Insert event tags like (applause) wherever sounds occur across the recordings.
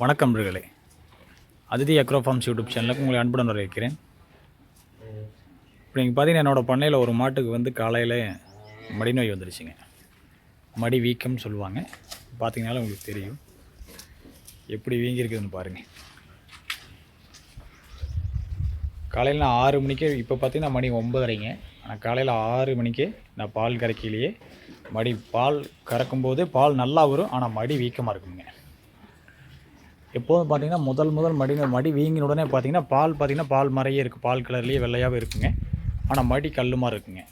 வணக்கம் நண்பர்களே. Aditi agro forms YouTube சேனலுக்கு உங்களை அன்புடன் வரவேற்கிறேன். இப்போ நீங்கள் பார்த்தீங்கன்னா என்னோடய பண்ணையில் ஒரு மாட்டுக்கு வந்து காலையில் மடி நோய் வந்துருச்சுங்க. மடி வீக்கம்னு சொல்லுவாங்க. பார்த்தீங்கனாலும் உங்களுக்கு தெரியும். எப்படி வீங்கியிருக்குதுன்னு பாருங்கள் காலையில் நான் ஆறு மணிக்கே இப்போ பார்த்தீங்கன்னா மணி ஒம்பதரைங்க ஆனால் காலையில் ஆறு மணிக்கே நான் பால் கறக்கையிலேயே மடி பால் கறக்கும்போதே பால் நல்லா வரும். ஆனால் மடி வீக்கமாக இருக்குங்க. எப்போதும் பார்த்தீங்கன்னா முதல் முதல் மடி மடி வீங்கின உடனே பார்த்தீங்கன்னா பால் பார்த்தீங்கன்னா பால் மறையே இருக்குது பால் கலர்லேயே வெள்ளையாகவே இருக்குங்க. ஆனால் மடி கல் மாதிரி இருக்குங்க.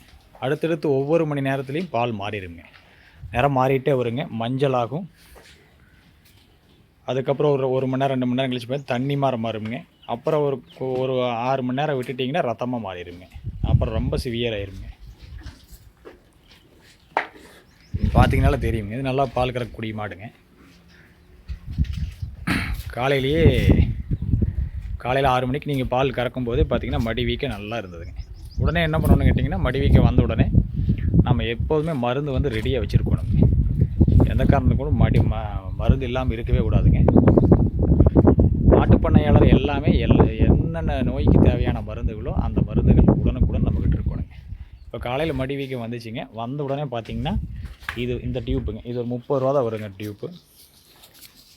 அடுத்தடுத்து ஒவ்வொரு மணி நேரத்துலையும் பால் மாறிடுங்க. நிறம் மாறிட்டே வருங்க. மஞ்சள் ஆகும் அதுக்கப்புறம் ஒரு ஒரு மணி நேரம் ரெண்டு மணி நேரம் கழிச்சு போய் தண்ணி மாற மாறுங்க. அப்புறம் ஒரு ஒரு ஆறு மணி நேரம் விட்டுட்டிங்கன்னா ரத்தமாக மாறிடுங்க. அப்புறம் ரொம்ப சிவியர் ஆயிருங்க. பார்த்தீங்கனால தெரியுங்க. இது நல்லா பால் கறக்கக்கூடிய மாடுங்க. காலையிலேயே காலையில் ஆறு மணிக்கு நீங்கள் பால் கறக்கும்போது பார்த்தீங்கன்னா மடி வீக்க நல்லா இருந்ததுங்க. உடனே என்ன பண்ணணும்னு கேட்டிங்கன்னா மடி வீக்க வந்த உடனே நம்ம எப்போதுமே மருந்து வந்து ரெடியாக வச்சுருக்கணும். எந்த காரணத்துக்கு கூட மடி ம மருந்து இல்லாமல் இருக்கவே கூடாதுங்க. மாட்டுப்பண்ணையாளர் எல்லாமே எல் என்னென்ன நோய்க்கு தேவையான மருந்துகளோ அந்த மருந்துகள் உடனுக்குடன் நம்மக்கிட்ட இருக்கணுங்க. இப்போ காலையில் மடி வீக்கம் வந்துச்சுங்க. வந்த உடனே பார்த்தீங்கன்னா இது இந்த டியூப்புங்க. இது ஒரு முப்பது ரூபா தான் வருங்க டியூப்பு.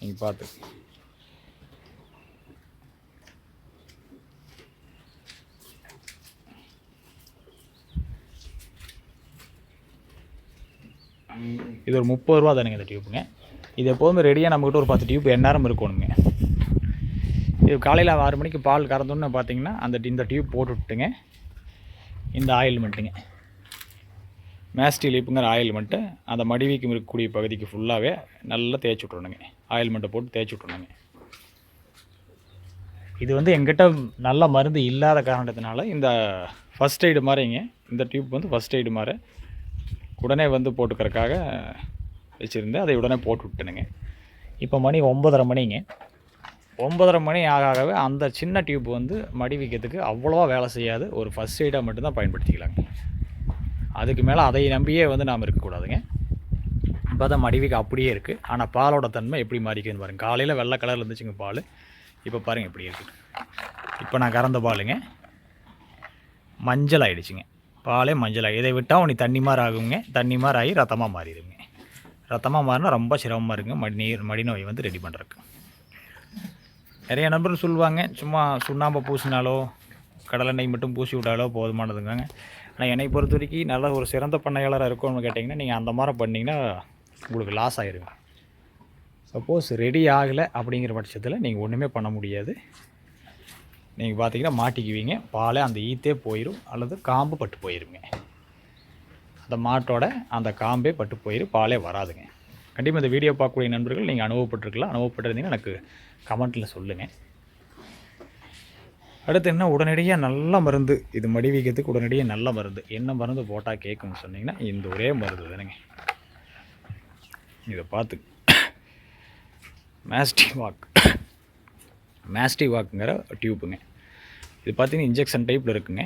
நீங்கள் பார்த்து இது ஒரு முப்பது ரூபா தானுங்க இந்த டியூப்புங்க. இது எப்போதுமே ரெடியாக நம்மக்கிட்ட ஒரு பத்து டியூப் எந்நேரம் இருக்கணுங்க. இது காலையில் ஆறு மணிக்கு பால் கறந்தோன்னு பார்த்தீங்கன்னா அந்த இந்த டியூப் போட்டு விட்டுங்க இந்த ஆயில்மெண்ட்டுங்க மேஸ்டி லீப்புங்கிற ஆயில்மெண்ட்டு அந்த மடிவீக்கம் இருக்கக்கூடிய பகுதிக்கு ஃபுல்லாகவே நல்லா தேய்ச்சி விட்றணுங்க ஆயில்மெண்ட்டை போட்டு தேய்ச்சி விட்றணுங்க இது வந்து எங்கிட்ட நல்ல மருந்து இல்லாத காரணத்தினால இந்த ஃபஸ்ட் எய்டு மாதிரிங்க இந்த டியூப் வந்து ஃபஸ்ட் எய்டு மாதிரி உடனே வந்து போட்டுக்கிறக்காக வச்சுருந்தேன். அதை உடனே போட்டு விட்டேனுங்க. இப்போ மணி ஒம்பதரை மணிங்க. ஒம்பதரை மணி ஆக ஆகவே அந்த சின்ன டியூப் வந்து மடிவிக்கிறதுக்கு அவ்வளோவா வேலை செய்யாது. ஒரு ஃபஸ்ட் எய்டாக மட்டும்தான் பயன்படுத்திக்கலாங்க. அதுக்கு மேலே அதை நம்பியே வந்து நாம் இருக்கக்கூடாதுங்க இப்போ தான் மடிவிக்கு அப்படியே இருக்குது ஆனால் பாலோட தன்மை எப்படி மாறிக்குதுன்னு பாருங்கள் காலையில் வெள்ளை கலரில் இருந்துச்சுங்க பால். இப்போ பாருங்கள் எப்படி இருக்குது இப்போ நான் கறந்த பாலுங்க. மஞ்சள் ஆகிடுச்சிங்க பாலே மஞ்சளாகி. இதை விட்டால் உனக்கு தண்ணி மாதிரி ஆகுங்க தண்ணி மாதிரி ஆகி ரத்தமாக மாறிடுங்க. ரத்தமாக மாறினா ரொம்ப சிரமமாக இருக்குங்க. மடி நீர் மடி நோய் வந்து ரெடி பண்ணுறதுக்கு நிறைய நண்பர்கள் சொல்லுவாங்க சும்மா சுண்ணாம்பை பூசினாலோ கடலெண்ணெய் மட்டும் பூசி விட்டாலோ போதுமானதுங்க ஆனால் என்னை பொறுத்த வரைக்கும் நல்ல ஒரு சிறந்த பண்ணையாளராக இருக்கும்னு கேட்டிங்கன்னா நீங்கள் அந்த மாதிரி பண்ணிங்கன்னா உங்களுக்கு லாஸ் ஆகிருங்க சப்போஸ் ரெடி ஆகலை அப்படிங்கிற பட்சத்தில் நீங்கள் ஒன்றுமே பண்ண முடியாது. நீங்கள் பார்த்தீங்கன்னா மாட்டிக்குவீங்க. பாலே அந்த ஈத்தே போயிடும் அல்லது காம்பு பட்டு போயிருங்க. அந்த மாட்டோட அந்த காம்பே பட்டு போயிடும் பாலே வராதுங்க. கண்டிப்பாக இந்த வீடியோ பார்க்கக்கூடிய நண்பர்கள் நீங்கள் அனுபவப்பட்டிருக்கலாம். அனுபவப்பட்டிருந்தீங்கன்னா எனக்கு கமெண்ட்டில் சொல்லுங்கள் அடுத்து என்ன? உடனடியாக நல்ல மருந்து. இது மடி வீக்கத்துக்கு உடனடியாக நல்ல மருந்து. என்ன மருந்து போட்டால் கேட்கும்னு சொன்னீங்கன்னா இந்த ஒரே மருந்து தானுங்க. இதை பார்த்து மேஸ்டி வாக் மேஸ்டி வாக்குங்கிற டியூப்புங்க இது பார்த்தீங்கன்னா இன்ஜெக்ஷன் டைப்பில் இருக்குங்க.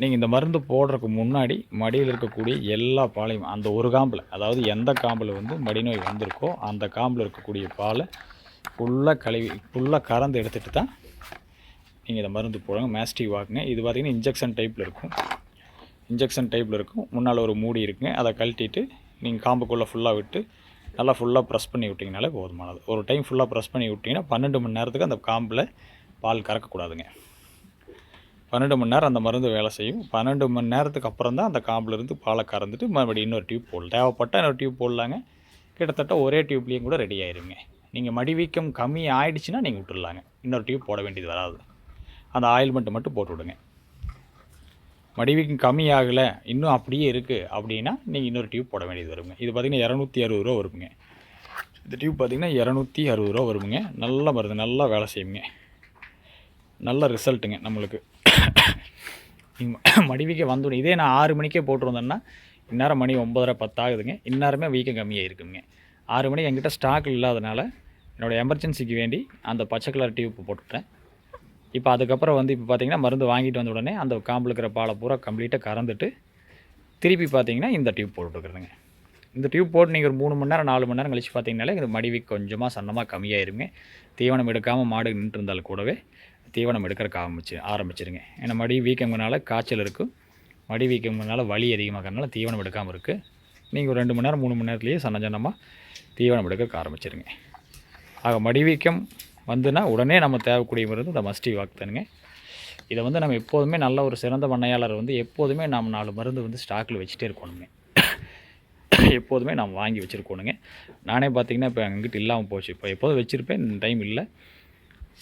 நீங்கள் இந்த மருந்து போடுறதுக்கு முன்னாடி மடியில் இருக்கக்கூடிய எல்லா பாலையும் அந்த ஒரு காம்பில் அதாவது எந்த காம்பில் வந்து மடிநோய் வந்திருக்கோ அந்த காம்பில் இருக்கக்கூடிய பாலை ஃபுல்லாக கழுவி ஃபுல்லாக கறந்து எடுத்துகிட்டு தான் நீங்கள் இந்த மருந்து போடுங்க. மேஸ்டி வாக்குங்க. இது பார்த்திங்கன்னா இன்ஜெக்ஷன் டைப்பில் இருக்கும். இன்ஜெக்ஷன் டைப்பில் இருக்கும். முன்னால் ஒரு மூடி இருக்குங்க. அதை கழட்டிட்டு நீங்கள் காம்புக்குள்ளே ஃபுல்லாக விட்டு நல்லா ஃபுல்லாக ப்ரெஸ் பண்ணி விட்டிங்கனாலே போதுமானது. ஒரு டைம் ஃபுல்லாக ப்ரெஸ் பண்ணி விட்டிங்கன்னா பன்னெண்டு மணி நேரத்துக்கு அந்த காம்பில் பால் கறக்கக்கூடாதுங்க. பன்னெண்டு மணி நேரம் அந்த மருந்து வேலை செய்யும். பன்னெண்டு மணி நேரத்துக்கு அப்புறம் தான் அந்த காம்பிலேருந்து பாலை கறந்துட்டு மறுபடியும் இன்னொரு டியூப் போடலாம். தேவைப்பட்டால் இன்னொரு டியூப் போடலாங்க. கிட்டத்தட்ட ஒரே டியூப்லேயும் கூட ரெடி ஆயிருங்க. நீங்கள் மடிவீக்கம் கம்மி ஆயிடுச்சுன்னா நீங்கள் விட்டுடலாங்க இன்னொரு டியூப் போட வேண்டியது வராது. அந்த ஆயில்மெண்ட்டை மட்டும் போட்டு விடுங்க. மடிவீக்கம் கம்மி ஆகலை இன்னும் அப்படியே இருக்குது அப்படின்னா நீங்கள் இன்னொரு டியூப் போட வேண்டியது வருங்க. இது பார்த்திங்கன்னா இரநூத்தி அறுபது ரூபா வருங்க. இந்த டியூப் பார்த்திங்கன்னா இரநூத்தி அறுபது ரூபா வருங்க. நல்ல மருந்து நல்லா வேலை செய்யுங்க. நல்ல ரிசல்ட்டுங்க நம்மளுக்கு. (coughs) மடிவிக்க வந்துடும் இதே நான் ஆறு மணிக்கே போட்டிருந்தேன்னா இந்நேரம் மணி ஒம்பதரை பத்தாகுதுங்க. இந்நேரமே வீக்கம் கம்மியாக இருக்குங்க ஆறு மணி என்கிட்ட ஸ்டாக் இல்லாதனால என்னோடய எமர்ஜென்சிக்கு வேண்டி அந்த பச்சை கலர் டியூப் போட்டுட்டேன். இப்போ அதுக்கப்புறம் வந்து இப்போ பார்த்தீங்கன்னா மருந்து வாங்கிட்டு வந்த உடனே அந்த காம்பில் இருக்கிற பாலை பூரா கம்ப்ளீட்டாக கறந்துட்டு திருப்பி பார்த்தீங்கன்னா இந்த டியூப் போட்டுருக்குறதுங்க இந்த டியூப் போட்டு நீங்கள் ஒரு மூணு மணி நேரம் நாலு மணி நேரம் கழிச்சு பார்த்தீங்கனாலே இந்த மடிவி கொஞ்சமாக சன்னமாக கம்மியாயிருங்க. தீவனம் எடுக்காமல் மாடு நின்று இருந்தால் கூடவே தீவனம் எடுக்கிறக்க ஆரம்பிச்சு ஆரம்பிச்சிருங்க. ஏன்னா மடி வீக்கங்கனால காய்ச்சல் இருக்கும் மடி வீக்கங்கனால வலி அதிகமாகறனால தீவனம் எடுக்காமல் இருக்குது நீங்கள் ஒரு ரெண்டு மணி நேரம் மூணு மணி நேரத்துலேயே சன்ன சன்னமாக தீவனம் எடுக்க ஆரம்பிச்சிருங்க. ஆக மடி வீக்கம் வந்துன்னா உடனே நம்ம தேவைக்கூடிய மருந்து இந்த மஸ்டி வாக் தானுங்க. இதை வந்து நம்ம எப்போதுமே நல்ல ஒரு சிறந்த பண்ணையாளர் வந்து எப்போதுமே நம்ம நாலு மருந்து வந்து ஸ்டாக்கில் வச்சுட்டே இருக்கணுங்க. எப்போதுமே நாம் வாங்கி வச்சுருக்கோணுங்க. நானே பார்த்தீங்கன்னா இப்போ எங்கிட்ட இல்லாமல் போச்சு. இப்போ எப்போதும் வச்சுருப்பேன் இந்த டைம் இல்லை.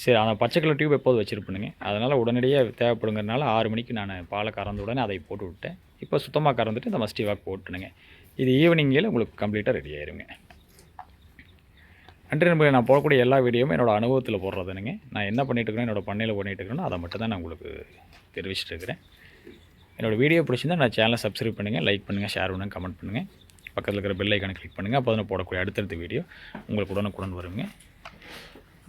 சரி அந்த பச்சை கலர் டியூப் எப்போதும் வச்சுருப்பேனுங்க? அதனால் உடனடியாக தேவைப்படுங்கிறனால ஆறு மணிக்கு நான் பாலை கறந்த உடனே அதை போட்டு விட்டேன். இப்போ சுத்தமாக கறந்துட்டு இந்த மஸ்டி வாக் போட்டுனுங்க இது ஈவினிங்கில் உங்களுக்கு கம்ப்ளீட்டாக ரெடி ஆயிருங்க. நன்றி நம்ம நான் போடக்கூடிய எல்லா வீடியோவும் என்னோடய அனுபவத்தில் போடுறதுனுங்க. நான் என்ன பண்ணிகிட்டு இருக்கிறேன் என்னோடய பண்ணையில் பண்ணிகிட்டு இருக்கேனோ அதை மட்டும் தான் நான் உங்களுக்கு தெரிவிச்சிட்டு இருக்கிறேன் என்னோடய வீடியோ பிடிச்சிருந்தா நான் சேனலை சப்ஸ்கிரைப் பண்ணுங்கள் லைக் பண்ணுங்கள் ஷேர் பண்ணுங்கள் கமெண்ட் பண்ணுங்கள் பக்கத்தில் இருக்கிற பெல் ஐக்கானை கிளிக் பண்ணுங்கள் அப்போ தான் போடக்கூடிய அடுத்தடுத்த வீடியோ உங்களுக்கு உடனுக்குடன் வருங்க.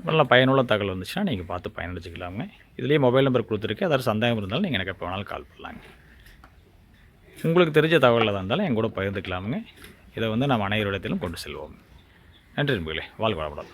நல்ல பயனுள்ள தகவல் வந்துச்சுன்னா நீங்கள் பார்த்து பயனடைச்சிக்கலாமுங்க இதுலேயே மொபைல் நம்பர் கொடுத்துருக்கு. அதாவது சந்தேகம் இருந்தாலும் நீங்கள் எனக்கு எப்போ வேணாலும் கால் பண்ணலாங்க. உங்களுக்கு தெரிஞ்ச தகவலில் இருந்தாலும் என் கூட பகிர்ந்துக்கலாமுங்க. இதை வந்து நம்ம அனைவரிடத்திலும் கொண்டு செல்வோம். நன்றி நண்பர்களே. வாழ்க வளமுடன்.